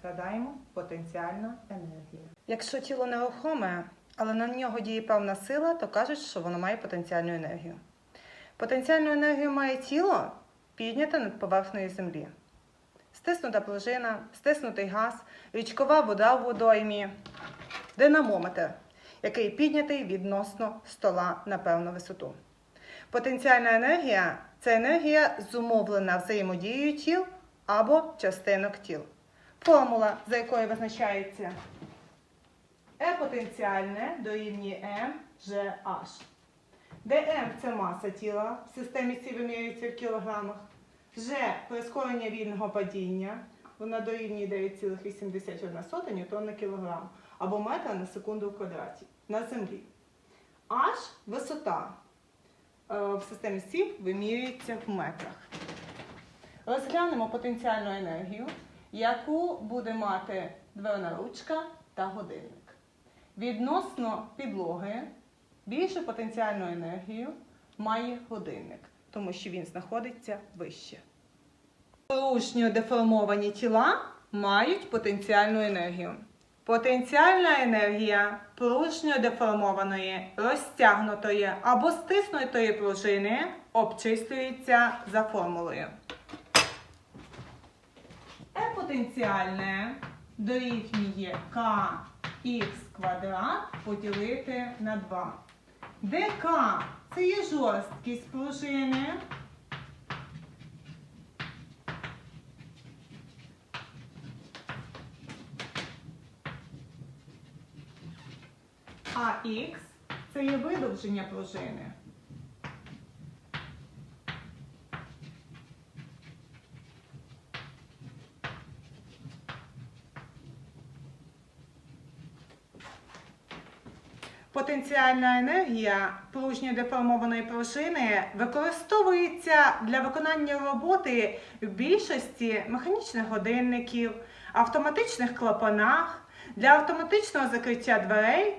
Згадаємо потенціальна енергія. Якщо тіло нерухоме, але на нього діє певна сила, то кажуть, що воно має потенціальну енергію. Потенціальну енергію має тіло підняте над поверхнею землі. Стиснута пружина, стиснутий газ, річкова вода в водоймі, динамометр, який піднятий відносно стола на певну висоту. Потенціальна енергія це енергія, зумовлена взаємодією тіл або частинок тіл. Формула, за якою визначається Е потенціальне дорівнює М, Ж, Де М це маса тіла, в системі Сі вимірюється в кілограмах. Ж прискорення вільного падіння, вона дорівнює 9,81 ньютон на кілограм, або метра на секунду в квадраті на землі. H висота е, в системі Сі вимірюється в метрах. Розглянемо потенціальну енергію, яку буде мати дверна ручка та годинник. Відносно підлоги більшу потенціальну енергію має годинник, тому що він знаходиться вище. Порушньо деформовані тіла мають потенціальну енергію. Потенціальна енергія порушньо деформованої, розтягнутої або стиснутої пружини обчислюється за формулою. Е потенціальне дорівнює КХ квадрат поділити на 2. Де К це є жорсткість пружини. А Х це є видовження пружини. Потенціальна енергія пружньо деформованої пружини використовується для виконання роботи в більшості механічних годинників, автоматичних клапанах, для автоматичного закриття дверей